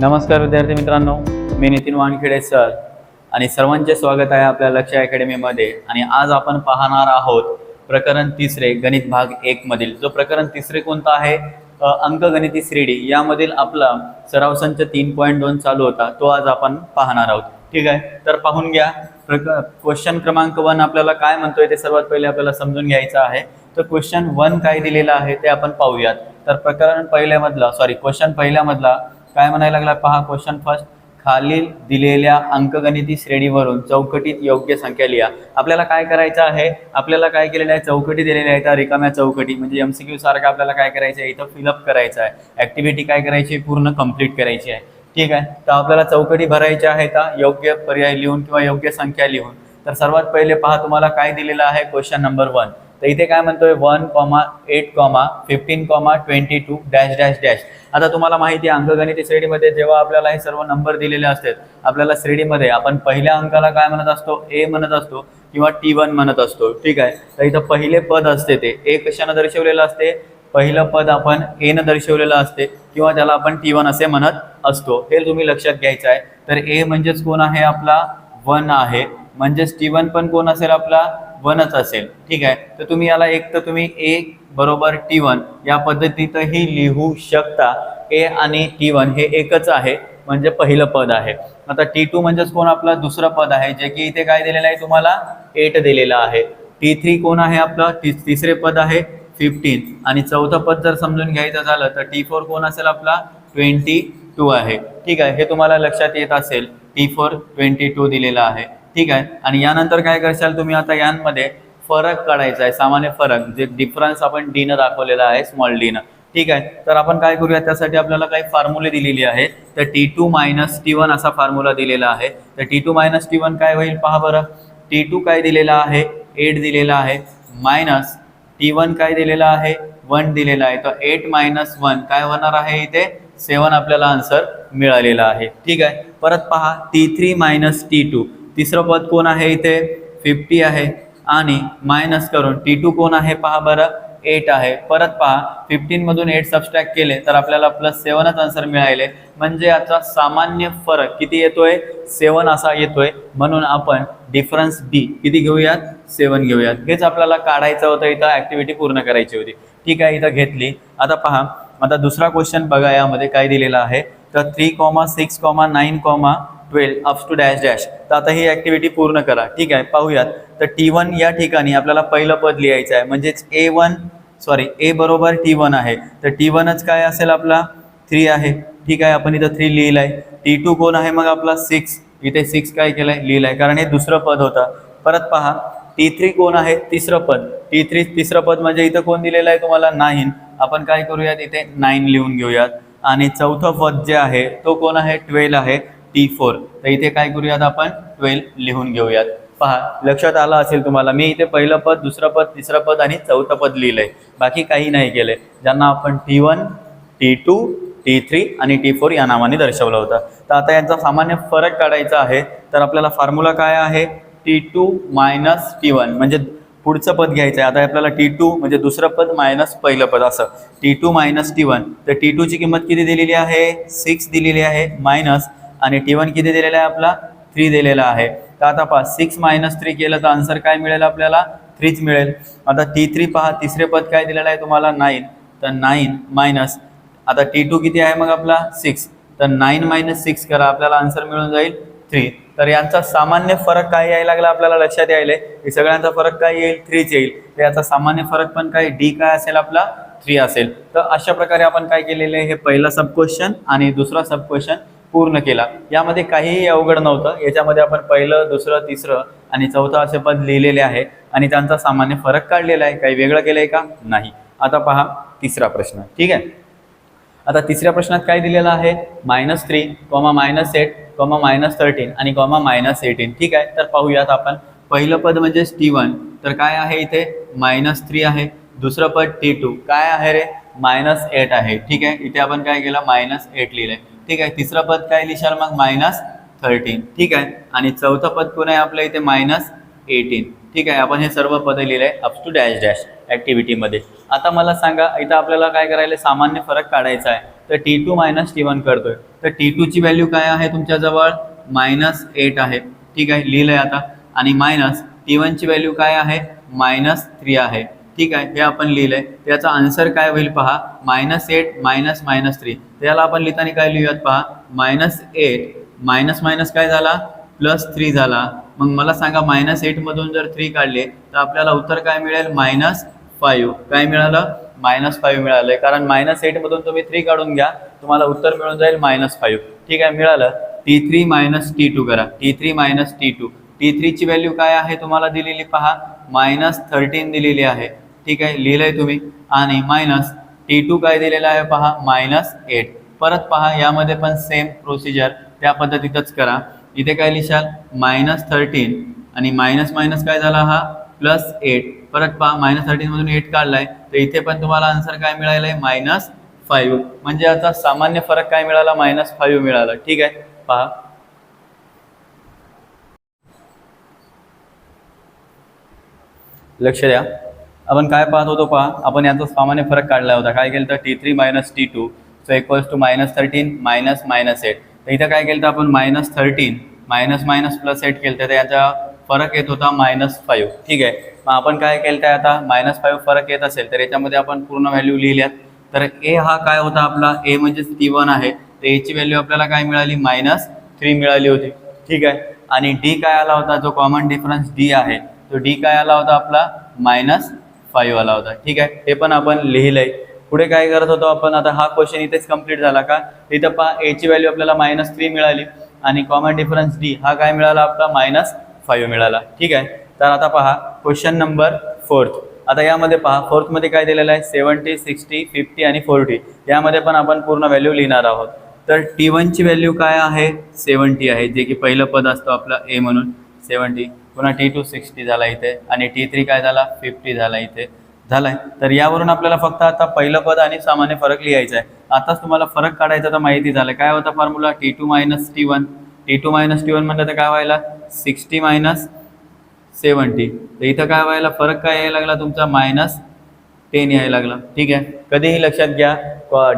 नमस्कार विद्यार्थी मित्रांनो मी नितीन वानखेडे सर आणि सर्वांचे स्वागत आहे आपल्या लक्ष अकॅडमीमध्ये. आणि आज आपण पाहणार आहोत प्रकरण तिसरे गणित भाग एक मधील. जो प्रकरण तिसरे कोणता आहे? अंकगणिती श्रेणी. यामधील आपला सराव संच तीन पॉईंट दोन चालू होता. तो आज आपण पाहणार आहोत. ठीक आहे? तर पाहून घ्या. प्रक क्वेश्चन क्रमांक वन आपल्याला काय म्हणतोय ते सर्वात पहिले आपल्याला समजून घ्यायचं आहे. तर क्वेश्चन वन काय दिलेलं आहे ते आपण पाहूयात. तर प्रकरण पहिल्यामधला सॉरी क्वेश्चन पहिल्यामधला काय म्हणायला लागला? पहा क्वेश्चन फर्स्ट खालील दिलेल्या अंकगणिती श्रेणीवरून चौकटीत योग्य संख्या लिहा. आपल्याला काय करायचं आहे? आपल्याला काय केलेलं आहे? चौकटी दिलेल्या आहेत त्या रिकाम्या चौकटी. म्हणजे एमसीक्यू सारखं आपल्याला काय करायचं आहे? इथं फिलअप करायचं आहे. ऍक्टिव्हिटी काय करायची आहे? पूर्ण कंप्लीट करायची आहे. ठीक आहे? तर आपल्याला चौकटी भरायच्या आहेत हा, योग्य पर्याय लिहून किंवा योग्य संख्या लिहून. तर सर्वात पहिले पहा तुम्हाला काय दिलेलं आहे? क्वेश्चन नंबर वन तर इथे काय म्हणतोय? One comma eight comma fifteen comma twenty two dash dash dash. आता तुम्हाला माहिती आहे अंकगणित श्रेणीमध्ये जेव्हा आपल्याला हे सर्व नंबर दिलेले असतात आपल्याला श्रेणीमध्ये आपण पहिल्या अंकाला काय म्हणत असतो? ए म्हणत असतो किंवा टी वन म्हणत असतो. ठीक आहे? तर इथं पहिले पद असते ते. ए कशानं दर्शवलेलं असते? पहिलं पद आपण ए न दर्शवलेलं असते किंवा त्याला आपण टी वन असे म्हणत असतो. हे तुम्ही लक्षात घ्यायचं आहे. तर ए म्हणजेच कोण आहे आपला? वन आहे. म्हणजेच टी वन पण कोण असेल आपला? वनच असेल. ठीक आहे? तर तुम्ही याला एक तर तुम्ही ए बरोबर टी वन या पद्धतीतही लिहू शकता. ए आणि टी वन हे एकच आहे. म्हणजे पहिलं पद आहे. आता टी टू म्हणजेच कोण? आपला दुसरं पद आहे. जे की इथे काय दिलेलं आहे तुम्हाला? एट दिलेलं आहे. टी थ्री कोण आहे आपलं? ती तिसरे पद आहे फिफ्टीन आणि चौथं पद जर समजून घ्यायचं झालं तर टी फोर कोण असेल आपला? ट्वेंटी टू आहे. ठीक आहे? हे तुम्हाला लक्षात येत असेल. टी फोर ट्वेंटी टू दिलेला आहे. ठीक आहे? आणि यानंतर काय करशाल तुम्ही आता यांमध्ये फरक काढायचा आहे सामान्य फरक जे डिफरन्स आपण डीनं दाखवलेला आहे स्मॉल डीनं ठीक आहे? तर आपण काय करूया त्यासाठी आपल्याला काही फॉर्म्युले दिलेली आहे तर T two minus T one असा फॉर्म्युला दिलेला आहे. तर T two minus T one काय होईल पहा बरं. टी टू काय दिलेला आहे? एट दिलेला आहे. मायनस टी वन काय दिलेला आहे? वन दिलेला आहे. तर एट मायनस वन काय होणार आहे इथे? सेवन आपल्याला आन्सर मिळालेला आहे. ठीक आहे? परत पहा T three minus T two तिसरं पद कोण आहे इथे? फिफ्टी आहे. आणि मायनस करून टी टू कोण आहे पहा बरं एट आहे. परत पहा फिफ्टीनमधून एट सबस्ट्रॅक्ट केले तर आपल्याला प्लस सेवनच आन्सर मिळाले म्हणजे याचा सामान्य फरक किती येतोय? सेवन असा येतोय. म्हणून आपण डिफरन्स डी किती घेऊयात? सेवन घेऊयात. हेच आपल्याला काढायचं होतं इथं ऍक्टिव्हिटी पूर्ण करायची होती. ठीक आहे इथं घेतली. आता पहा आता दुसरा क्वेश्चन बघा यामध्ये काय दिलेला आहे? तर three comma six comma nine comma twelve ups to dash dash तर आता ही ऍक्टिव्हिटी पूर्ण करा. ठीक आहे पाहूयात. तर टी वन या ठिकाणी आपल्याला पहिलं पद लिहायचं आहे. म्हणजेच ए वन सॉरी ए बरोबर टी वन आहे. तर टी वनच काय असेल आपला? थ्री आहे. ठीक आहे आपण इथं थ्री लिहिलं आहे टी टू कोण आहे मग आपला? सिक्स इथे सिक्स काय केलं आहे लिहिलं आहे कारण हे दुसरं पद होतं. परत पहा. टी थ्री कोण आहे? तिसरं पद. टी थ्री तिसरं पद म्हणजे इथं कोण दिलेलं आहे तुम्हाला? नाईन आपण काय करूयात? इथे नाईन लिहून घेऊयात. आणि चौथं पद जे आहे तो कोण आहे? ट्वेल्व आहे. T four. तर इथे काय करूयात आपण? ट्वेल्व लिहून घेऊयात. पहा लक्षात आलं असेल तुम्हाला मी इथे पहिलं पद दुसरं पद तिसरं पद आणि चौथं पद लिहिलंय. बाकी काही नाही केलंय. ज्यांना आपण T one T two T three आणि टी फोर या नावाने दर्शवलं होतं. तर आता यांचा सामान्य फरक काढायचा आहे. तर आपल्याला फॉर्म्युला काय आहे? T two minus T one. म्हणजे पुढचं पद घ्यायचं आहे आता आपल्याला टी टू म्हणजे दुसरं पद मायनस पहिलं पद असं. T two minus T one. तर टी टूची किंमत किती दिलेली आहे? सिक्स दिलेली आहे मायनस आणि टी वन किती दिलेला आहे आपला? थ्री दिलेला आहे. तर आता पहा सिक्स मायनस थ्री केलं तर आन्सर काय मिळेल आपल्याला? थ्रीच मिळेल. आता टी थ्री पहा तिसरे पद काय दिलेलं आहे तुम्हाला? नाईन तर नाईन मायनस आता टी टू किती आहे मग आपला? सिक्स तर नाईन मायनस सिक्स करा आपल्याला आन्सर मिळून जाईल थ्री तर यांचा सामान्य फरक काय यायला लागला आपल्याला लक्षात यायला? की सगळ्यांचा फरक काय येईल? थ्रीच येईल. तर याचा सामान्य फरक पण काय? डी काय असेल आपला? थ्री असेल. तर अशा प्रकारे आपण काय केलेलं आहे? हे पहिला सब क्वेश्चन आणि दुसरा सब क्वेश्चन पूर्ण केला. यामध्ये काहीही अवघड नव्हतं. याच्यामध्ये आपण पहिलं दुसरं तिसरं आणि चौथं असे पद लिहिलेले आहे आणि त्यांचा सामान्य फरक काढलेला आहे. काही वेगळं केलंय का? नाही. आता पहा तिसरा प्रश्न. ठीक आहे? आता तिसऱ्या प्रश्नात काय दिलेलं आहे? Minus three comma minus eight comma minus thirteen आणि कॉमा मायनस एटीन. ठीक आहे? तर पाहूयात आपण. पहिलं पद म्हणजे टी वन. तर काय आहे इथे? मायनस थ्री आहे. दुसरं पद टी टू. काय आहे रे? मायनस एट आहे. ठीक आहे? इथे आपण काय केलं? मायनस एट लिहिलंय ठीक आहे. तिसरं पद काय लिहिशाल मग मायनस थर्टीन ठीक आहे. आणि चौथं पद कोण आहे आपल्या इथे? मायनस एटीन ठीक आहे. आपण हे सर्व पदं लिहिले. आहे अप टू डॅश डॅश ॲक्टिव्हिटीमध्ये आता मला सांगा इथं आपल्याला काय करायला सामान्य फरक काढायचा आहे. तर T two minus T one करतोय. तर टी टूची व्हॅल्यू काय आहे तुमच्याजवळ? मायनस एट आहे. ठीक आहे. लिहिलं आहे आता. आणि मायनस टी वनची व्हॅल्यू काय आहे? मायनस थ्री आहे. ठीक आहे हे आपण लिहिलंय. त्याचा आन्सर काय होईल पहा minus eight minus minus three त्याला आपण लिहिताना काय लिहूयात पहा मायनस एट मायनस मायनस काय झाला? प्लस थ्री झाला. मग मला सांगा मायनस एटमधून जर थ्री काढले तर आपल्याला उत्तर काय मिळेल? मायनस फाईव्ह काय मिळालं? मायनस फाईव्ह मिळालंय. कारण मायनस एटमधून तुम्ही थ्री काढून घ्या तुम्हाला उत्तर मिळून जाईल मायनस फाईव्ह ठीक आहे मिळालं? T three minus T two करा. T three minus T two T थ्रीची value काय आहे तुम्हाला दिलेली पहा? मायनस थर्टीन दिलेली आहे. ठीक आहे लिहिलंय तुम्ही. आणि मायनस टी टू काय दिलेलं आहे पहा मायनस एट परत पहा यामध्ये पण सेम प्रोसिजर त्या पद्धतीतच करा. इथे काय लिहिशाल मायनस थर्टीन आणि मायनस मायनस काय झाला हा? प्लस एट परत पहा मायनस थर्टीनमधून एट काढलाय. तर इथे पण तुम्हाला आन्सर काय मिळालंय? मायनस फाईव्ह म्हणजे आता सामान्य फरक काय मिळाला? मायनस फाईव्ह मिळाला. ठीक आहे पहा. लक्ष द्या. आपण काय पाहत होतो पहा आपण याचाच सामान्य फरक काढला होता. काय केलं तर T three minus T two so equals to minus thirteen minus minus eight तर इथं काय केलं तर आपण? Minus thirteen minus minus plus eight केलं तर याचा फरक येत होता मायनस फाईव्ह ठीक आहे? मग आपण काय केलं तर आता? मायनस फाईव्ह फरक येत असेल तर याच्यामध्ये आपण पूर्ण व्हॅल्यू लिहिल्यात. तर ए हा काय होता आपला? ए म्हणजेच टी वन आहे. तर एची व्हॅल्यू आपल्याला काय मिळाली? मायनस थ्री मिळाली होती. ठीक आहे? आणि डी काय आला होता? जो कॉमन डिफरन्स डी आहे. तो डी काय आला होता आपला? मायनस फाईव्ह आला होता. ठीक आहे? हे पण आपण लिहिलंय. पुढे काय करत होतो आपण? आता हा क्वेश्चन इथेच कंप्लीट झाला का? इथं पहा एची व्हॅल्यू आपल्याला मायनस थ्री मिळाली आणि कॉमन डिफरन्स डी हा काय मिळाला? आपला मायनस फाईव्ह मिळाला. ठीक आहे? तर आता पहा क्वेश्चन नंबर फोर्थ आता यामध्ये पहा फोर्थमध्ये काय दिलेलं आहे? सेवन्टी सिक्स्टी फिफ्टी आणि फोर्टी यामध्ये पण आपण पूर्ण व्हॅल्यू लिहिणार आहोत. तर टी वनची व्हॅल्यू काय आहे? सेवन्टी आहे. जे की पहिलं पद असतो आपलं ए म्हणून. सेवन्टी पुन्हा टी टू सिक्स्टी झाला इथे आणि टी थ्री काय झाला? फिफ्टी झाला इथे. झालाय. तर यावरून आपल्याला फक्त आता पहिलं पद आणि सामान्य फरक लिहायचा आहे आताच तुम्हाला फरक काढायचा तर माहिती झालं काय होता formula T two minus T one T two minus T one म्हणलं तर काय व्हायला? सिक्स्टी मायनस सेवन्टी तर इथं काय व्हायला? फरक काय यायला लागला तुमचा? मायनस टेन यायला लागला. ठीक आहे? कधीही लक्षात घ्या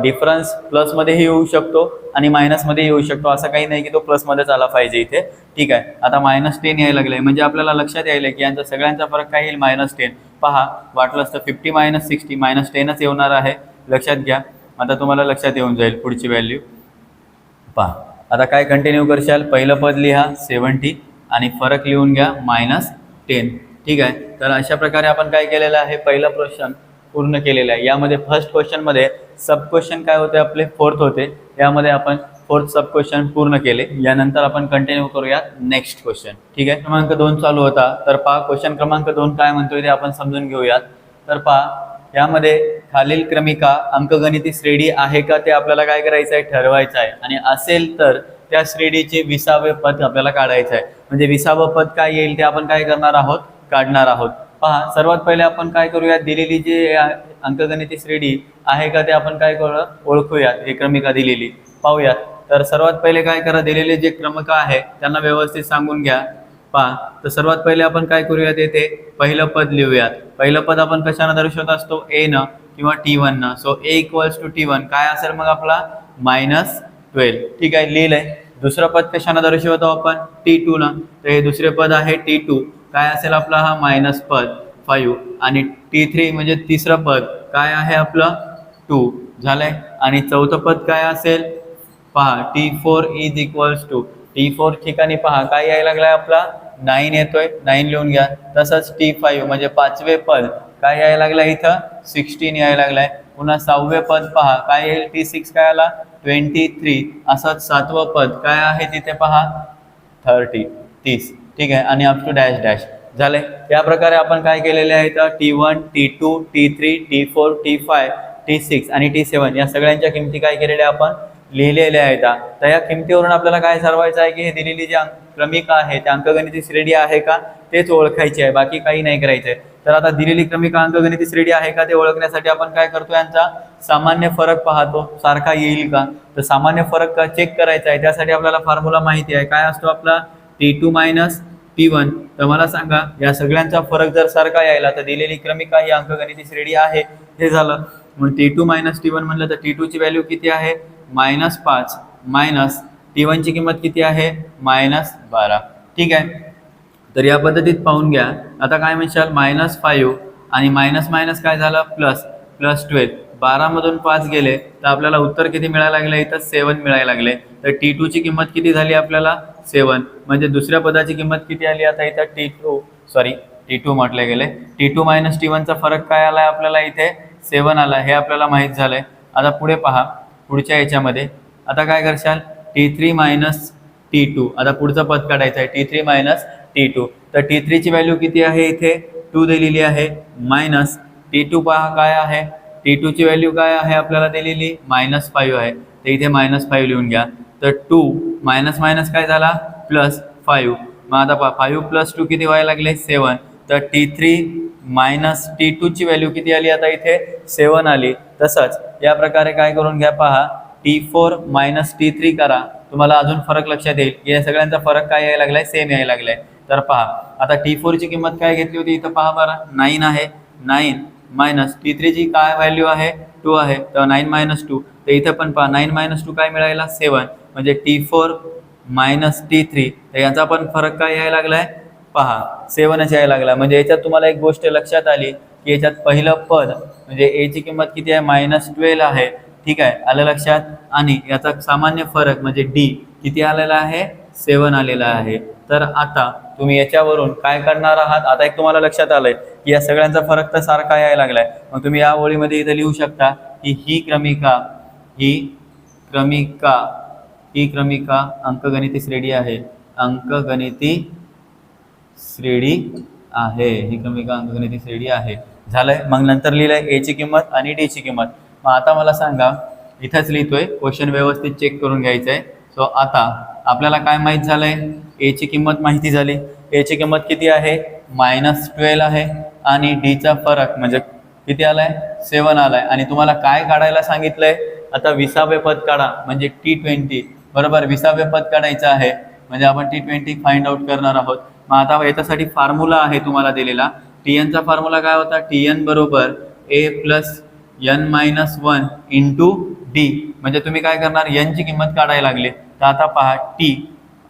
डिफरन्स प्लसमध्येही येऊ शकतो आणि मायनसमध्ये येऊ शकतो. असं काही नाही की तो प्लसमध्येच आला पाहिजे इथे. ठीक आहे? आता मायनस टेन यायला लागलं आहे म्हणजे आपल्याला लक्षात यायला की यांचा सगळ्यांचा फरक काय येईल? मायनस टेन पहा वाटलं असतं फिफ्टी मायनस सिक्स्टी मायनस टेनच येणार आहे. लक्षात घ्या. आता तुम्हाला लक्षात येऊन जाईल पुढची व्हॅल्यू पहा आता काय कंटिन्यू करशाल? पहिलं पद लिहा सेवन्टी आणि फरक लिहून घ्या मायनस टेन ठीक आहे? तर अशा प्रकारे आपण काय केलेलं आहे? पहिलं प्रश्न पूर्ण केलेलं आहे. यामध्ये फर्स्ट क्वेश्चनमध्ये सब क्वेश्चन काय होते? आपले फोर्थ होते. यामध्ये आपण फोर्थ सब क्वेश्चन पूर्ण केले. यानंतर आपण कंटिन्यू करूयात नेक्स्ट क्वेश्चन ठीक आहे? क्रमांक दोन चालू होता. तर पहा क्वेश्चन क्रमांक दोन काय म्हणतोय ते आपण समजून घेऊयात. तर पहा यामध्ये खालील क्रमिका अंकगणिती श्रेणी आहे का? ते आपल्याला काय करायचं आहे? ठरवायचं आहे. आणि असेल तर त्या श्रेणीचे विसावे पद आपल्याला काढायचं आहे. म्हणजे विसावं पद काय येईल ते आपण काय करणार आहोत? काढणार आहोत. पहा सर्वात पहिले आपण काय करूयात दिलेली जे अंकगणिती श्रेणी आहे का ते आपण काय करू ओळखूयात हे क्रमिका दिलेली. पाहूयात. तर सर्वात पहिले काय करा दिलेले जे क्रमांक आहे त्यांना व्यवस्थित सांगून घ्या. पहा तर सर्वात पहिले आपण काय करूयात येथे पहिलं पद लिहूयात. पहिलं पद आपण कशानं दर्शवत असतो? ए न किंवा T one N. So A equals to T one काय असेल मग आपला? मायनस ट्वेल्व ठीक आहे लिहिलंय. दुसरं पद कशानं दर्शवतो आपण? टी टू न. तर हे दुसरे पद आहे टी टू काय असेल आपला हा मायनस पद फाईव्ह आणि टी थ्री म्हणजे तिसरं पद काय आहे आपलं? टू झालंय. आणि चौथं पद काय असेल? पहा T four is equals to T four ठिकाणी पहा काय यायला लागलाय आपला? नाईन येतोय. नाईन लिहून घ्या. तसंच टी फाईव्ह म्हणजे पाचवे पद काय यायला लागलाय इथं? सिक्स्टीन यायला लागलाय. पुन्हा सहावे पद पहा काय येईल? टी सिक्स काय आला? ट्वेंटी थ्री असंच सातवं पद काय आहे तिथे पहा? थर्टी तीस. ठीक आहे आणि अप टू डॅश डॅश झाले या प्रकारे आपण काय केलेले आहे तर T one T two T three T four T five T six आणि टी सेवन या सगळ्यांच्या किमती काय केलेल्या आपण लिहिलेल्या आहेत. तर या किमतीवरून आपल्याला काय ठरवायचं आहे की हे दिलेली जी अंक क्रमिका आहे त्या अंकगणिती श्रेणी आहे का तेच ओळखायची आहे. बाकी काही नाही करायचंय. तर आता दिलेली क्रमिका अंकगणिती श्रेणी आहे का ते ओळखण्यासाठी आपण काय करतो यांचा सामान्य फरक पाहतो. सारखा येईल का? तर सामान्य फरक का चेक करायचा आहे. त्यासाठी आपल्याला फॉर्म्युला माहिती आहे. काय असतो आपला? T two minus T one तर मला सांगा या सगळ्यांचा फरक जर सारखा यायला तर दिलेली क्रमिका ही अंकगणिती श्रेणी आहे हे झालं. मग T two minus T one म्हणलं तर टी टूची व्हॅल्यू किती आहे? मायनस पाच. मायनस टी वनची किंमत किती आहे? मायनस बारा. ठीक आहे? तर या पद्धतीत पाहून घ्या. आता काय म्हणशाल? मायनस फाईव्ह आणि मायनस मायनस काय झालं? प्लस प्लस ट्वेल्व बारामधून पाच गेले तर आपल्याला उत्तर किती मिळायला लागले? इथं सेवन मिळायला लागले. तर टी टूची किंमत किती झाली आपल्याला? सेवन म्हणजे दुसऱ्या पदाची किंमत किती आली? आता इथं T two sorry T two म्हटले गेले. टी टू मायनस टी वनचा फरक काय आला आपल्याला इथे? सेवन आला हे आपल्याला माहीत झालंय. आता पुढे पहा पुढच्या याच्यामध्ये. आता काय करशाल? T three minus T two आता पुढचं पद काढायचं आहे T three minus T two तर टी थ्रीची व्हॅल्यू किती आहे इथे? टू दिलेली आहे मायनस टी टू पहा काय आहे? टी टूची व्हॅल्यू काय आहे आपल्याला दिलेली? मायनस फाईव्ह आहे. तर इथे मायनस फाईव्ह लिहून घ्या. तर टू मायनस मायनस काय झाला? प्लस फाईव्ह मग आता पहा फाईव्ह प्लस टू किती व्हायला लागले? सेवन तर टी थ्री मायनस टी टूची व्हॅल्यू किती आली आता इथे? सेवन आली. तसंच या प्रकारे काय करून घ्या पहा. T four minus T three करा. तुम्हाला अजून फरक लक्षात येईल या सगळ्यांचा फरक काय यायला लागलाय? सेम यायला लागलाय. तर पहा आता टी फोरची किंमत काय घेतली होती? इथं पहा बरं. नाईन आहे. नाईन मायनस टी थ्रीची काय व्हॅल्यू आहे? टू आहे. तर नाईन मायनस टू तर इथं पण पहा नाईन मायनस टू काय मिळायला? सेवन म्हणजे T four minus T three तर याचा पण फरक काय यायला लागलाय? पहा सेवनच यायला लागला. म्हणजे याच्यात तुम्हाला एक गोष्ट लक्षात आली की याच्यात पहिलं पद म्हणजे एची किंमत किती आहे? मायनस ट्वेल्व आहे. ठीक आहे? आलं लक्षात? आणि याचा सामान्य फरक म्हणजे डी किती आलेला आहे? सेवन आलेला आहे. तर आता तुम्ही याच्यावरून काय करणार आहात? आता एक तुम्हाला लक्षात आलंय की या सगळ्यांचा फरक तर सारखा यायला लागलाय. मग तुम्ही या ओळीमध्ये इथे लिहू शकता की ही क्रमिका ही क्रमिका ही क्रमिका अंकगणिती श्रेणी आहे. अंकगणिती श्रेणी आहे. ही क्रमिका अंकगणिती श्रेणी आहे. झालंय. मग नंतर लिहिलंय ए ची किंमत आणि डी ची किंमत. मग आता मला सांगा इथंच लिहितोय. क्वेश्चन व्यवस्थित चेक करून घ्यायचं आहे सो आता आपल्याला काय माहीत झालंय? ए ची किंमत माहिती झाली. ए ची किंमत किती आहे? मायनस ट्वेल्व आहे. आणि डीचा फरक म्हणजे किती आला आहे सेवन आलाय. आणि तुम्हाला काय काढायला सांगितलंय? आता विसावे पद काढा. म्हणजे टी ट्वेंटी बरोबर? विसावे पद काढायचं आहे. म्हणजे आपण टी ट्वेंटी फाइंड आउट करणार आहोत. मग आता याच्यासाठी फॉर्म्युला आहे तुम्हाला दिलेला. टी एनचा फॉर्म्युला काय होता? टी एन बरोबर A plus N minus one into D म्हणजे तुम्ही काय करणार? एन ची किंमत काढायला लागली. तर आता पहा टी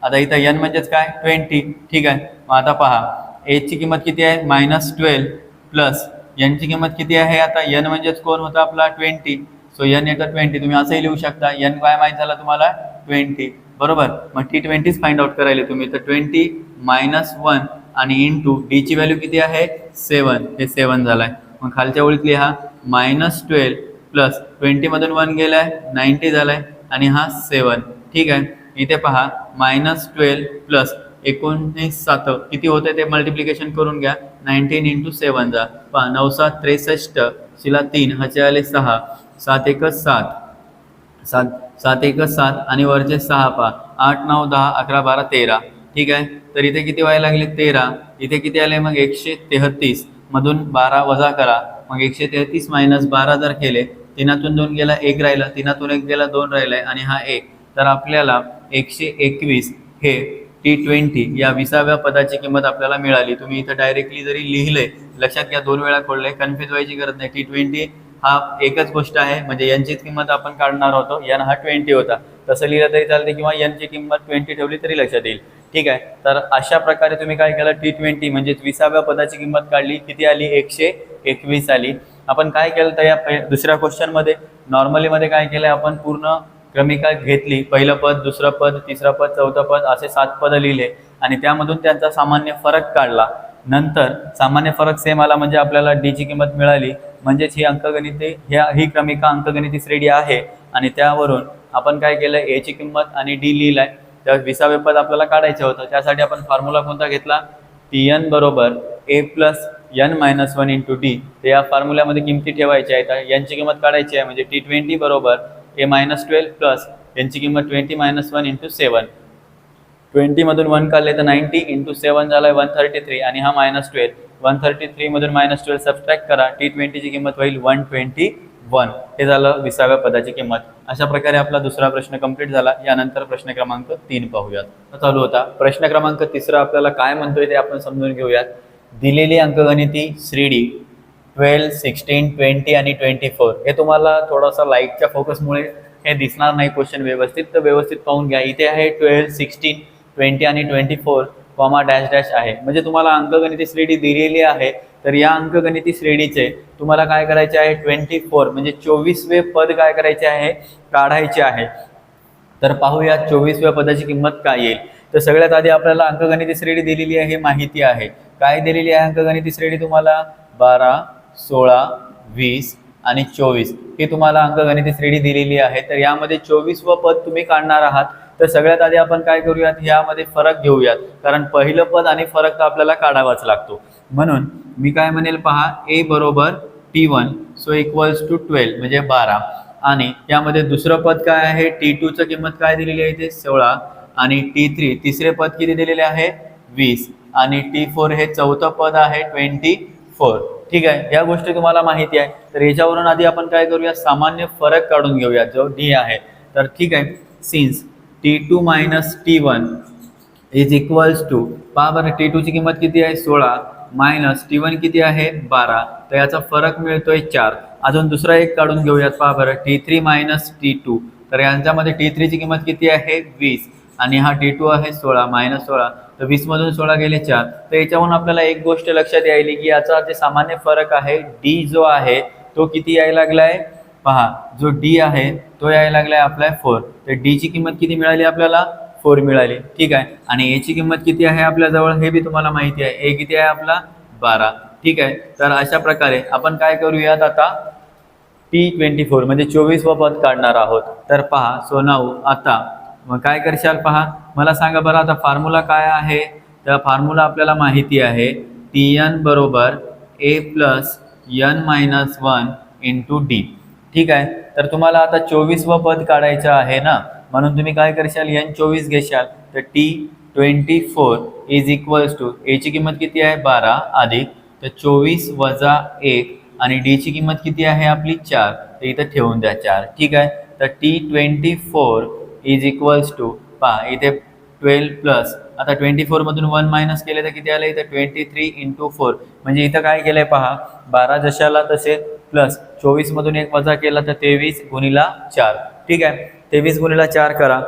आता इथं एन म्हणजेच काय? ट्वेंटी ठीक आहे. मग आता पहा. एची किंमत किती आहे? मायनस ट्वेल्व प्लस एनची किंमत किती आहे? आता एन म्हणजेच कोण होता आपला? ट्वेंटी सो एन येतं ट्वेंटी तुम्ही असंही लिहू शकता. एन काय माहीत झाला तुम्हाला? ट्वेंटी बरोबर? मग टी ट्वेंटीच फाइंड आउट करायला तुम्ही. तर ट्वेंटी मायनस वन आणि इन टू डीची व्हॅल्यू किती आहे? सेवन हे सेवन झालाय. मग खालच्या ओळीत लिहा. मायनस ट्वेल्व प्लस ट्वेंटीमधून वन गेलाय नाईन्टी झालाय आणि हा सेवन ठीक आहे? इथे पहा मायनस ट्वेल्व प्लस एकोणीस सात. किती होते ते मल्टिप्लिकेशन करून घ्या. नाईन्टीन इंटू सेवन जा. पहा नऊ सात त्रेसष्ट शिला तीन ह्याचे आले सहा. सात एकच सात. सात सात एकच सात आणि वरचे सहा पहा. आठ नऊ दहा अकरा बारा तेरा. ठीक आहे? तर इथे किती व्हायला लागले? तेरा. इथे किती आले? मग एकशे तेहतीस. मधून बारा वजा करा. मग एकशे तेहतीस मायनस बारा जर केले तिनातून दोन गेला एक राहिला तिनातून एक गेला दोन राहिलाय आणि हा एक तर आपल्याला एकशे एकवीस हे टी ट्वेंटी या विसाव्या पदाची किंमत आपल्याला मिळाली. तुम्ही इथं डायरेक्टली जरी लिहिले लक्षात घ्या दोन वेळा खोडले कन्फ्युज व्हायची गरज नाही. टी ट्वेंटी हा एकच गोष्ट आहे म्हणजे यांचीच किंमत आपण काढणार होतो यान हा ट्वेंटी होता. तसं लिहिलं तरी चालते किंवा यांची किंमत ट्वेंटी ठेवली तरी लक्षात येईल. ठीक आहे? तर अशा प्रकारे तुम्ही काय केलं? टी ट्वेंटी म्हणजे विसाव्या पदाची किंमत काढली. किती आली? एकशे एकवीस आली. आपण काय केलं तर या दुसऱ्या क्वेश्चनमध्ये नॉर्मलीमध्ये काय केलं? आपण पूर्ण क्रमिका घेतली. पहिलं पद दुसरं पद तिसरं पद चौथं पद असे सात पद लिहिले. आणि त्यामधून त्यांचा सामान्य फरक काढला. नंतर सामान्य फरक सेम आला म्हणजे आपल्याला डी ची किंमत मिळाली. म्हणजेच ही अंकगणिते ह्या ही क्रमिका अंकगणिती श्रेणी आहे. आणि त्यावरून आपण काय केलं ए ची किंमत आणि डी लिहिलाय. तर विसावे पद आपल्याला काढायचं होतं. त्यासाठी आपण फॉर्म्युला कोणता घेतला? टी एन बरोबर A plus N minus one into D तर या फॉर्म्युल्यामध्ये किमती ठेवायच्या आहेत. यांची किंमत काढायची आहे. म्हणजे टी ट्वेंटी बरोबर ए मायनस ट्वेल्व प्लस यांची किंमत twenty minus one into seven ट्वेंटीमधून one काढले तर नाईन्टी इंटू सेवन झालाय वन थर्टी थ्री आणि हा मायनस ट्वेल्व वन थर्टी थ्रीमधून मायनस ट्वेल्व सबस्ट्रॅक्ट करा. टी ट्वेंटीची किंमत होईल वन ट्वेंटी वन हे झालं विसाव्या पदाची किंमत. अशा प्रकारे आपला दुसरा प्रश्न कंप्लीट झाला. यानंतर प्रश्न क्रमांक तीन पाहूयात. चालू होता. प्रश्न क्रमांक तिसरा आपल्याला काय म्हणतोय ते आपण समजून घेऊयात. दिलेली अंकगणिती श्रेणी ट्वेल्व सिक्स्टीन ट्वेंटी आणि ट्वेंटी फोर हे तुम्हाला थोडासा लाईटच्या फोकसमुळे हे दिसणार नाही क्वेश्चन व्यवस्थित. तर व्यवस्थित पाहून घ्या. इथे आहे ट्वेल्व सिक्स्टीन ट्वेंटी आणि twenty four comma dash dash आहे. म्हणजे तुम्हाला अंकगणिती श्रेणी दिलेली आहे तर या अंकगणिती श्रेणीचे तुम्हाला काय करायचे आहे? ट्वेंटी फोर म्हणजे चोवीसवे पद काय करायचे आहे? काढायचे आहे. तर पाहूया चोवीसव्या पदाची किंमत काय येईल. तर सगळ्यात आधी आपल्याला अंकगणिती श्रेणी दिलेली आहे हे माहिती आहे. काय दिलेली आहे अंकगणिती श्रेणी तुम्हाला? बारा सोळा वीस आणि चोवीस. ही तुम्हाला अंकगणिती श्रेणी दिलेली आहे. तर यामध्ये चोवीसवं पद तुम्ही काढणार आहात. तर सगळ्यात आधी आपण काय करूयात? यामध्ये फरक घेऊयात. कारण पहिलं पद आणि फरक तर आपल्याला काढावाच लागतो. म्हणून मी काय म्हणेल पहा? ए बरोबर T one so equals to twelve म्हणजे बारा. आणि यामध्ये दुसरं पद काय आहे? टी टूचं किंमत काय दिलेली आहे ते सोळा. आणि टी थ्री तिसरे पद किती दिलेले आहे? वीस. आणि टी फोर हे चौथं पद आहे ट्वेंटी फोर ठीक आहे? या गोष्टी तुम्हाला माहिती आहे. तर याच्यावरून आधी आपण काय करूया सामान्य फरक काढून घेऊया जो डी आहे. तर ठीक आहे. Since T two minus T one is equals to पहा बरं टी टूची किंमत किती आहे? सोळा. मायनस टी वन किती आहे? बारा. तर याचा फरक मिळतोय चार. अजून दुसरा एक काढून घेऊयात पहा बरं. T three minus T two तर यांच्यामध्ये टी थ्रीची किंमत किती आहे? वीस. आणि हा टी टू आहे सोळा मायनस सोळा. तर वीसमधून सोळा गेले चार. तर याच्यावरून आपल्याला एक गोष्ट लक्षात यायली की याचा जे सामान्य फरक आहे डी जो आहे तो किती यायला लागलाय? पहा जो डी आहे तो यायला लागलाय आपला फोर तर डीची किंमत किती मिळाली आपल्याला? फोर मिळाली. ठीक आहे. आणि एची किंमत किती आहे आपल्याजवळ हे बी तुम्हाला माहिती आहे. ए किती आहे आपला? बारा. ठीक आहे. तर अशा प्रकारे आपण काय करूयात आता? टी ट्वेंटी फोर म्हणजे चोवीस व पद काढणार आहोत. तर पहा सोनाऊ आता. मग काय करशाल पहा? मला सांगा बरं आता फॉर्म्युला काय आहे? तर फॉर्म्युला आपल्याला माहिती आहे. टी एन बरोबर A plus N minus one into D ठीक आहे. तर तुम्हाला आता चोवीस व पद काढायचं आहे ना? म्हणून तुम्ही काय करशाल? एन चोवीस घेशाल. तर T twenty four is equals to एची किंमत किती आहे? बारा अधिक. तर चोवीस वजा एक आणि डीची किंमत किती आहे आपली? चार. तर इथं ठेवून द्या चार. ठीक आहे? तर T twenty four is equals to पहा इथे ट्वेल्व प्लस आता ट्वेंटी फोरमधून वन मायनस केले तर किती आलं? इथं ट्वेंटी थ्री इंटू फोर म्हणजे इथं काय केलं आहे पहा? बारा जशाला तसे प्लस चोवीसमधून एक वजा केला तर तेवीस गुणिला चार. ठीक आहे? तेवीस गुणिला चार करा.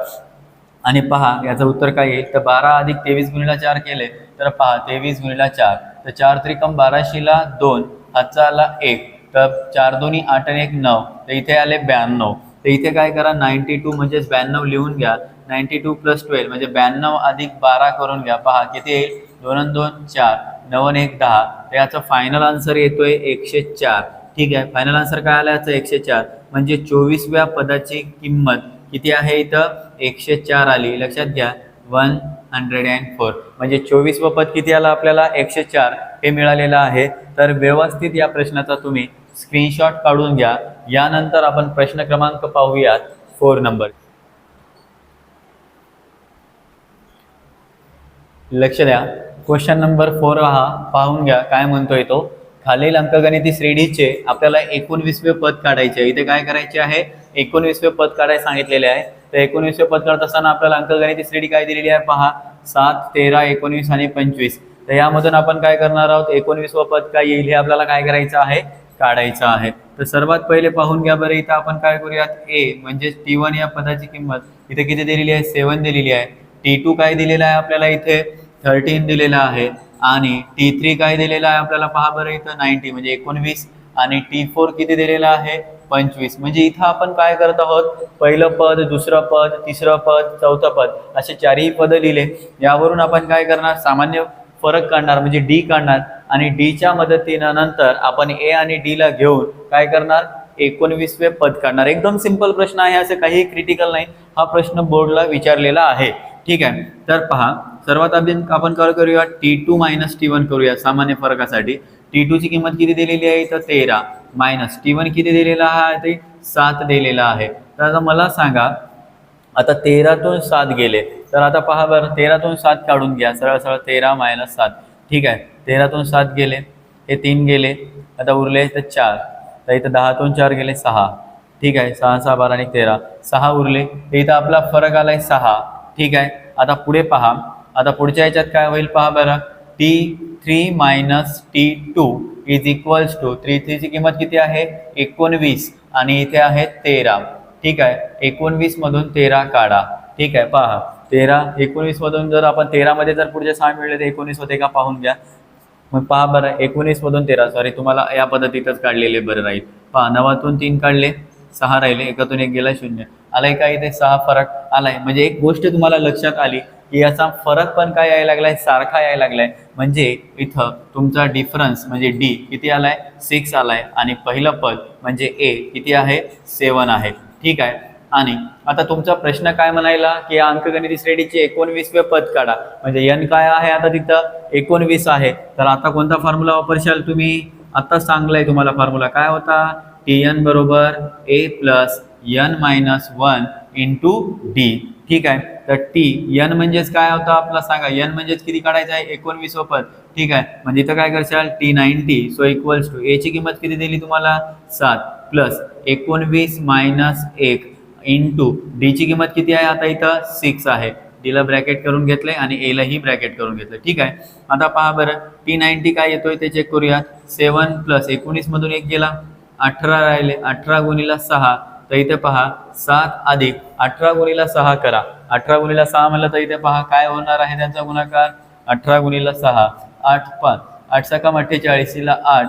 आणि पहा याचं उत्तर काय येईल? तर बारा अधिक तेवीस गुणिला चार केले तर पहा तेवीस गुणिला चार. तर चार त्रिकम बाराशेला दोन हातचा आला एक. तर चार दोन्ही आठ आणि एक नऊ. तर इथे आले ब्याण्णव. तर इथे काय करा नाईन्टी टू म्हणजेच ब्याण्णव लिहून घ्या. नाईन्टी टू प्लस ट्वेल्व म्हणजे ब्याण्णव अधिक बारा करून घ्या. पहा किती येईल? दोन दोन चार. नवन एक दहा. तर याचा फायनल आन्सर येतोय एकशे चार. ठीक आहे. फायनल आन्सर काय आला? याचं एकशे चार. म्हणजे चोवीसव्या पदाची किंमत किती आहे इथं? एकशे चार आली. लक्षात घ्या. वन हंड्रेड अँड फोर म्हणजे चोवीसवं पद किती आला आपल्याला? एकशे चार. हे मिळालेलं आहे. तर व्यवस्थित या प्रश्नाचा तुम्ही स्क्रीनशॉट काढून घ्या. यानंतर आपण प्रश्न क्रमांक पाहूयात. फोर नंबर लक्ष द्या. क्वेश्चन नंबर फोर हा पाहून घ्या. काय म्हणतोय तो? खालील अंकगणिती श्रेणीचे आपल्याला एकोणवीसवे पद काढायचे आहे. इथे काय करायचे आहे? एकोणवीसवे पद काढायला सांगितलेले आहे. तर एकोणवीसवे पद काढत असताना आपल्याला अंकगणिती श्रेणी काय दिलेली आहे? पहा सात तेरा एकोणवीस आणि पंचवीस. तर यामधून आपण काय करणार आहोत? एकोणवीसवं पद काय येईल हे आपल्याला काय करायचं आहे? काढायचं आहे. तर सर्वात पहिले पाहून घ्या बरं इथं आपण काय करूयात? ए म्हणजे टी वन या पदाची किंमत. इथे किती दिलेली आहे? सेवन दिलेली आहे. टी टू काय दिलेलं आहे आपल्याला इथे? थर्टीन दिलेलं आहे. आणि टी थ्री काय दिलेलं आहे आपल्याला पहा बरं इथं नाईन्टी म्हणजे एकोणवीस आणि टी फोर किती दिलेला आहे? पंचवीस. म्हणजे इथं आपण काय करत आहोत? पहिलं पद दुसरं पद तिसरं पद चौथं पद असे चारही पद लिहिले. यावरून आपण काय करणार? सामान्य फरक काढणार म्हणजे डी काढणार. आणि डीच्या मदतीनं नंतर आपण ए आणि डीला घेऊन काय करणार? एकोणवीसवे पद काढणार. एकदम सिंपल प्रश्न आहे असं काही क्रिटिकल नाही. हा प्रश्न बोर्डला विचारलेला आहे. ठीक आहे. तर पहा सर्वात आधी आपण काय करूया T two minus T one करूया सामान्य फरकासाठी. टी टूची किंमत किती दिलेली आहे तर तेरा. मायनस टी वन किती दिलेला आहे ते सात दिलेला आहे. तर आता मला सांगा आता तेरातून सात गेले. तर आता पहा बरं तेरातून सात काढून घ्या. सरळ सरळ तेरा मायनस सात. ठीक आहे. तेरातून सात गेले. हे तीन गेले. आता उरले तर चार. तर इथं दहातून चार गेले सहा. ठीक आहे. सहा सहा बारा आणि तेरा. सहा उरले. तर इथं आपला फरक आला आहे सहा. ठीक आहे. आता पुढे पहा. आता पुढच्या याच्यात काय होईल पहा बरं. T three minus T two is equals to three थ्रीची किंमत किती आहे? एकोणवीस. आणि इथे आहे तेरा. ठीक आहे. एकोणवीस मधून तेरा काढा. ठीक आहे. पहा. तेरा एकोणवीस मधून जर आपण तेरामध्ये जर पुढचे सहा मिळले तर एकोणीस होते का? पाहून घ्या. मग पहा बरं. एकोणीस मधून तेरा. सॉरी तुम्हाला या पद्धतीतच काढलेले बरं राहील. पहा नवातून तीन काढले. सहा राहिले. एकातून एक गेला शून्य. आलाय का इथे? सहा फरक आलाय. म्हणजे एक गोष्ट तुम्हाला लक्षात आली की याचा फरक पण काय यायला लागलाय? सारखा यायला लागलाय. म्हणजे इथं तुमचा डिफरन्स म्हणजे डी किती आलाय? सिक्स आलाय. आणि पहिलं पद म्हणजे ए किती आहे? सेवन आहे. ठीक आहे? आणि आता तुमचा प्रश्न काय म्हणायला की या अंकगणिती श्रेणीचे एकोणवीसवे पद काढा. म्हणजे एन काय आहे आता तिथं? एकोणवीस आहे. तर आता कोणता फॉर्म्युला वापरशाल तुम्ही? आता सांगलाय तुम्हाला फॉर्म्युला काय होता? टी एन बरोबर A plus N minus one into D ठीक आहे? तर टी एन म्हणजेच काय होतं आपला? सांगा. एन म्हणजेच किती काढायचं आहे? एकोणवीस पद ठीक आहे? म्हणजे इथं काय करशाल? T ninety so equals to एची किंमत किती दिली तुम्हाला? सात. प्लस एकोणवीस मायनस एक इंटू डीची किंमत किती आहे आता इथं? सिक्स आहे. डीला ब्रॅकेट करून घेतलंय आणि एलाही ब्रॅकेट करून घेतलं ठीक आहे? आता पहा बरं. टी नाईन्टी काय येतोय ते चेक करूयात. सेवन प्लस एकोणीस मधून एक गेला. अठरा राहिले. अठरा गुणीला सहा. तर इथे पहा सात अधिक अठरा गुणीला सहा करा. अठरा गुणीला सहा म्हणलं तर इथे पहा काय होणार आहे त्यांचा गुणाकार? अठरा गुणीला सहा आठ पाच. आठ सकाम अठ्ठेचाळीसला आठ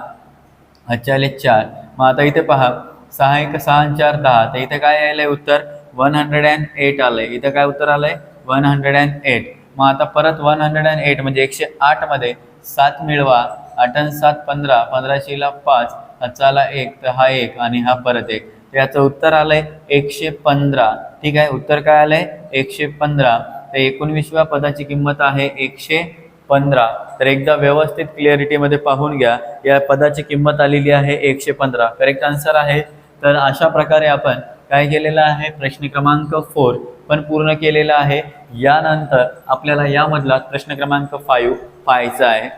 अठ्ठाले चार. मग आता इथे पहा सहा एक सहा चार दहा. तर इथे काय यायलंय उत्तर? वन हंड्रेड अँड एट आलंय. इथं काय उत्तर आलंय? One hundred and eight. मग आता परत वन हंड्रेड अँड एट म्हणजे एकशे आठमध्ये सात मिळवा. आठ सात पंधरा. पंधराशेला पाच. हाचाला एक तर हा एक आणि हा परत एक. याचं उत्तर आलंय एकशे पंधरा. ठीक आहे उत्तर काय आलंय? एकशे पंधरा. तर एकोणवीसव्या पदाची किंमत आहे एकशे पंधरा. तर एकदा व्यवस्थित क्लिअरिटीमध्ये पाहून घ्या. या पदाची किंमत आलेली आहे एकशे पंधरा. करेक्ट आन्सर आहे. तर अशा प्रकारे आपण काय केलेलं आहे? प्रश्न क्रमांक फोर पण पूर्ण केलेला आहे. यानंतर आपल्याला यामधला प्रश्न क्रमांक फाईव्ह पाहायचा आहे.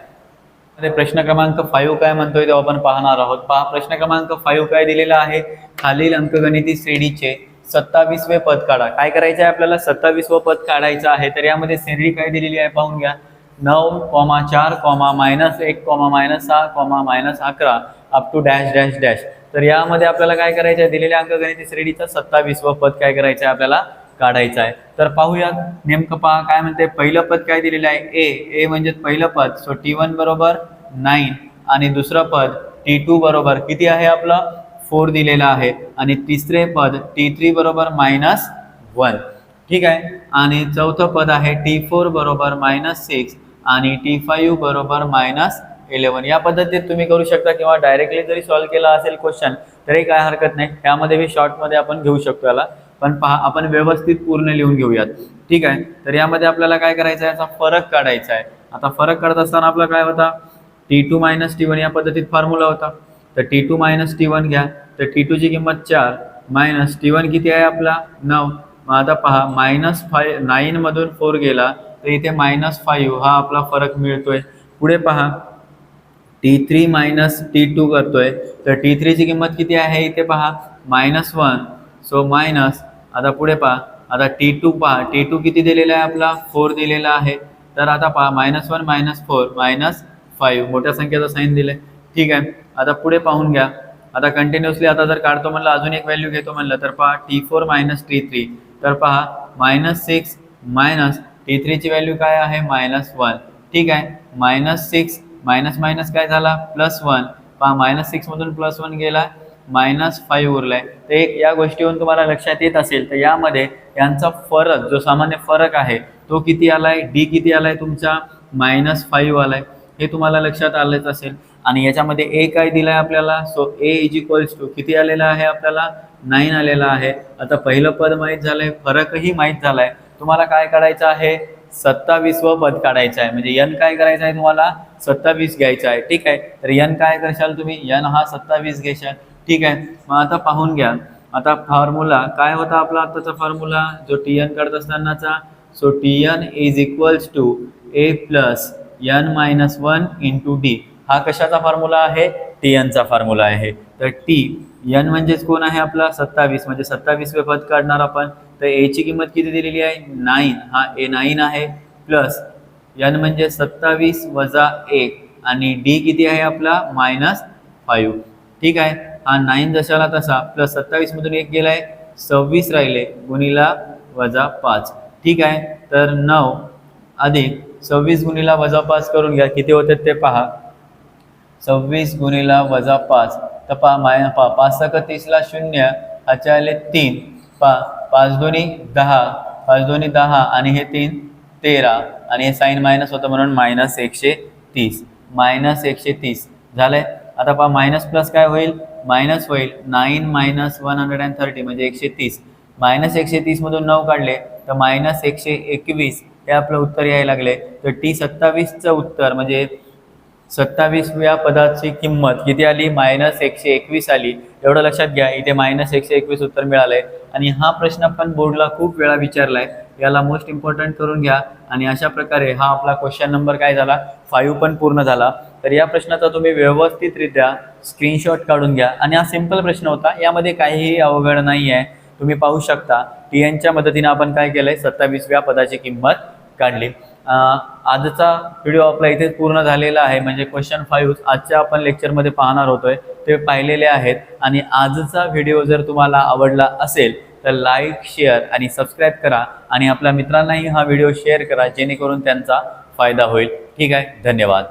प्रश्न क्रमांक फाईव्ह काय म्हणतोय तेव्हा आपण पाहणार आहोत. पहा प्रश्न क्रमांक फाईव्ह काय दिलेला आहे? खालील अंकगणिती श्रेणीचे सत्तावीसवे पद काढा. काय करायचं आहे आपल्याला? सत्तावीसवं पद काढायचं आहे. तर यामध्ये श्रेणी काय दिलेली आहे पाहून घ्या. नऊ कॉमा चार कॉमा मायनस एक कॉमा मायनस सहा कॉमा मायनस अकरा up to dash dash dash तर यामध्ये आपल्याला काय करायचं आहे? दिलेल्या अंकगणिती श्रेणीचं सत्तावीसवं पद काय करायचं आहे आपल्याला? काढायचं आहे. तर पाहूयात नेमकं पहा काय म्हणते पहिलं पद काय दिलेलं आहे? ए ए म्हणजे पहिलं पद. सो टी वन बरोबर नाईन आणि दुसरं पद टी टू बरोबर किती आहे आपलं? फोर दिलेलं आहे. आणि तिसरे पद टी थ्री बरोबर मायनस वन ठीक आहे? आणि चौथं पद आहे टी फोर बरोबर मायनस सिक्स आणि टी फाईव्ह बरोबर मायनस इलेवन या पद्धतीत तुम्ही करू शकता किंवा डायरेक्टली जरी सॉल्व्ह केला असेल क्वेश्चन तरी काय हरकत नाही. त्यामध्ये बी शॉर्टमध्ये आपण घेऊ शकतो याला. पण पहा आपण व्यवस्थित पूर्ण लिहून घेऊयात. ठीक आहे? तर यामध्ये आपल्याला काय करायचं आहे याचा फरक काढायचा आहे आता फरक काढत असताना आपला काय होता? T two minus T one या पद्धतीत फॉर्म्युला होता. तर T two minus T one घ्या. तर टी टूची किंमत चार. मायनस टी वन किती आहे आपला? नऊ. मग आता पहा मायनस फाय नाईनमधून फोर गेला तर इथे मायनस फाईव्ह हा आपला फरक मिळतोय. पुढे पहा. T three minus T two करतोय. तर टी थ्रीची किंमत किती आहे? इथे पहा. मायनस वन सो मायनस आता पुढे पहा. आता टी टू पहा. टी टू किती दिलेला आहे आपला? फोर दिलेला आहे. तर आता पहा minus one minus four minus five मोठ्या संख्येचा साईन दिलंय. ठीक आहे. आता पुढे पाहून घ्या. आता कंटिन्युअसली आता जर काढतो म्हणलं अजून एक व्हॅल्यू घेतो म्हणलं तर पहा T four minus T three तर पहा मायनस सिक्स मायनस टी थ्रीची व्हॅल्यू काय आहे? मायनस वन ठीक आहे. मायनस सिक्स मायनस मायनस काय झाला? प्लस वन पहा मायनस सिक्समधून प्लस वन गेला. मायनस फाईव्ह उरलाय. तर ते या गोष्टीवरून तुम्हाला लक्षात येत असेल तर यामध्ये यांचा फरक जो सामान्य फरक आहे तो किती आलाय? डी किती आलाय तुमचा? मायनस फाईव्ह आलाय. हे तुम्हाला लक्षात आलंच असेल. आणि याच्यामध्ये ए काय दिलाय आपल्याला? So A is equals to किती आलेला आहे आपल्याला? नाईन आलेला आहे. आता पहिलं पद माहीत झालंय फरकही माहीत झालाय. तुम्हाला काय काढायचं आहे? सत्तावीसवं पद काढायचं आहे. म्हणजे यन काय करायचं आहे तुम्हाला? सत्तावीस घ्यायचं आहे. ठीक आहे. तर यन काय करशाल तुम्ही? यन हा सत्तावीस घेशाल. ठीक आहे. मग आता पाहून घ्या. आता फॉर्म्युला काय होता आपला आत्ताचा फॉर्म्युला जो टी एन काढत असतानाचा so T N is equals to A plus N minus one into D हा कशाचा फॉर्म्युला आहे? टी एनचा फॉर्म्युला आहे. तर टी एन म्हणजेच कोण आहे आपला? सत्तावीस. म्हणजे सत्तावीस पद काढणार आपण. तर एची किंमत किती दिलेली आहे? नाईन हा ए नाईन आहे. प्लस एन म्हणजे सत्तावीस वजा एक. आणि डी किती आहे आपला? मायनस फाईव्ह ठीक आहे? हा नाईन जशाला तसा प्लस सत्तावीसमधून एक गेलाय सव्वीस राहिले गुणिला वजा पाच. ठीक आहे? तर नऊ अधिक सव्वीस गुणिला वजा पाच करून घ्या. किती होतात ते पहा. सव्वीस गुणिला वजा पाच. तर पा माय पा पाच सक तीसला शून्य ह्याचे आले तीन. पा पाच दोन्ही दहा पाच दोन्ही दहा आणि हे तीन तेरा. आणि हे साईन मायनस होतं म्हणून मायनस एकशे तीस. मायनस एकशे तीस. झालं आहे आता पहा मायनस प्लस काय होईल? मायनस होईल. Nine minus one hundred and thirty म्हणजे एकशे तीस. मायनस एकशे तीसमधून नऊ काढले तर मायनस एकशे एकवीस हे आपलं उत्तर यायला लागले. तर टी सत्तावीसचं उत्तर म्हणजे सत्तावीसव्या पदाची किंमत किती आली? मायनस एकशे एकवीस आली. एवढं लक्षात घ्या इथे मायनस एकशे एकवीस उत्तर मिळालंय. आणि हा प्रश्न पण बोर्डला खूप वेळा विचारलाय. याला मोस्ट इम्पॉर्टंट करून घ्या. आणि अशा प्रकारे हा आपला क्वेश्चन नंबर काय झाला? फाईव्ह पण पूर्ण झाला. तर या प्रश्नाचा तुम्ही व्यवस्थितरित्या स्क्रीनशॉट काढून घ्या. आणि हा सिंपल प्रश्न होता. यामध्ये काहीही अवघड नाही आहे तुम्ही पाहू शकता. टी एनच्या मदतीने आपण काय केलंय? सत्तावीसव्या पदाची किंमत काढली. आजचा व्हिडिओ आपला इथे पूर्ण झालेला आहे. म्हणजे क्वेश्चन फाईव्ह आजच्या आपण लेक्चरमध्ये पाहणार होतोय. ते पाहिलेले आहेत. आणि आजचा व्हिडिओ जर तुम्हाला आवडला असेल तर लाईक शेअर आणि सबस्क्राईब करा आणि आपल्या मित्रांनाही हा व्हिडिओ शेअर करा जेणेकरून त्यांचा फायदा होईल. ठीक आहे? धन्यवाद.